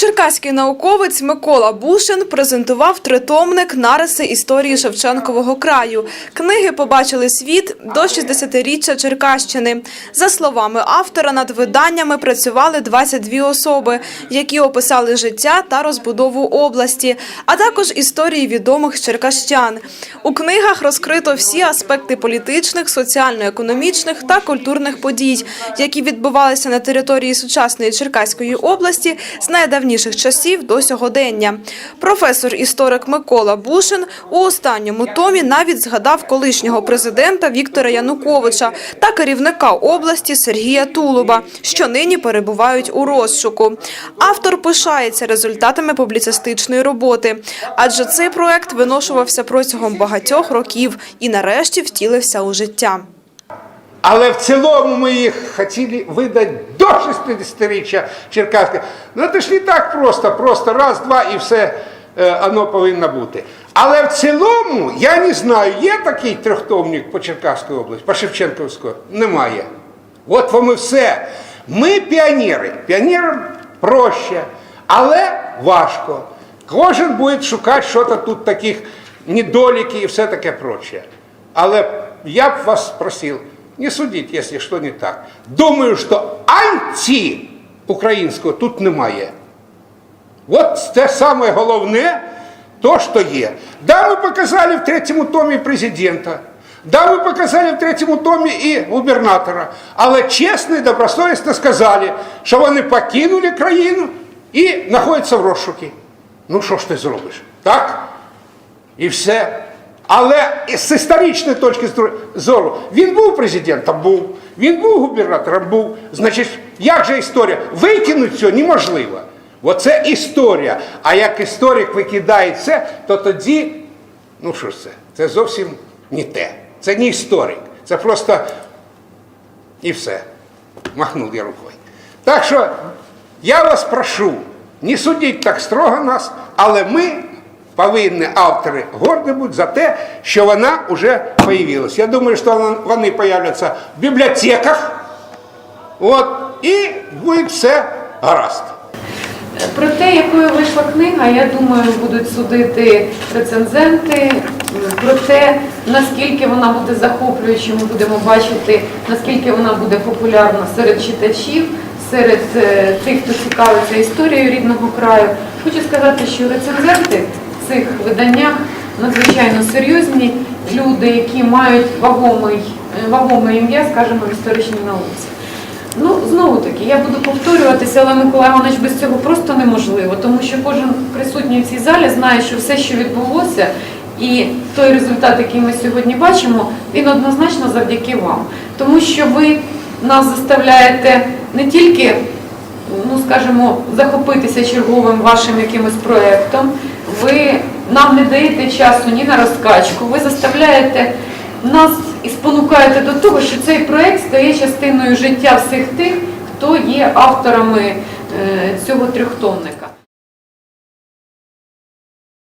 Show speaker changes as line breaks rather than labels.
Черкаський науковець Микола Бушин презентував тритомник нариси історії Шевченкового краю. Книги побачили світ до 60-річчя Черкащини. За словами автора, над виданнями працювали 22 особи, які описали життя та розбудову області, а також історії відомих черкащан. У книгах розкрито всі аспекти політичних, соціально-економічних та культурних подій, які відбувалися на території сучасної Черкаської області з найдавніших часів до сьогодення. Професор-історик Микола Бушин у останньому томі навіть згадав колишнього президента Віктора Януковича та керівника області Сергія Тулуба, що нині перебувають у розшуку. Автор пишається результатами публіцистичної роботи, адже цей проект виношувався протягом багатьох років і нарешті втілився у життя.
Але в цілому ми їх хотіли видати до 60-річчя Черкаська. Ну це ж не так просто, просто раз, два і все е, воно повинно бути. Але в цілому, я не знаю, є такий трьохтомник по Черкаській області, по Шевченківській? Немає. От вам і все. Ми піонери. Піонерам проще, але важко. Кожен буде шукати щось тут таких недоліків і все таке прочее. Але я б вас просив, не судіть, якщо що не так. Думаю, що анти-українського тут немає. От це саме головне, то, що є. Да, ми показали в третьому томі президента. Да, ми показали в третьому томі і губернатора. Але чесно і добросовісно сказали, що вони покинули країну і знаходяться в розшукі. Ну що ж ти зробиш? Так? І все. Але з історичної точки зору він був президентом, був, він був губернатором, був. Значить, як же історія? Викинути цього неможливо. Оце історія. А як історик викидає це, то тоді, ну що ж це? Це зовсім не те. Це не історик. Це просто і все. Махнув я рукою. Так що я вас прошу, не судіть так строго нас, але ми повинні автори горді бути за те, що вона вже появилась. Я думаю, що вони появляться в бібліотеках, от, і буде все гаразд.
Про те, якою вийшла книга, я думаю, будуть судити рецензенти. Про те, наскільки вона буде захоплюючою, ми будемо бачити, наскільки вона буде популярна серед читачів, серед е, тих, хто цікавиться історією рідного краю. Хочу сказати, що рецензенти цих виданнях надзвичайно серйозні люди, які мають вагомий, е, вагоме ім'я, скажімо, в історичній науці. Ну, знову таки, я буду повторюватися, але Микола Іванович без цього просто неможливо, тому що кожен присутній в цій залі знає, що все, що відбулося, і той результат, який ми сьогодні бачимо, він однозначно завдяки вам. Тому що ви нас заставляєте не тільки, ну скажімо, захопитися черговим вашим якимось проєктом, ви нам не даєте часу ні на розкачку, ви заставляєте нас і спонукаєте до того, що цей проєкт стає частиною життя всіх тих, хто є авторами е, цього трьохтомника.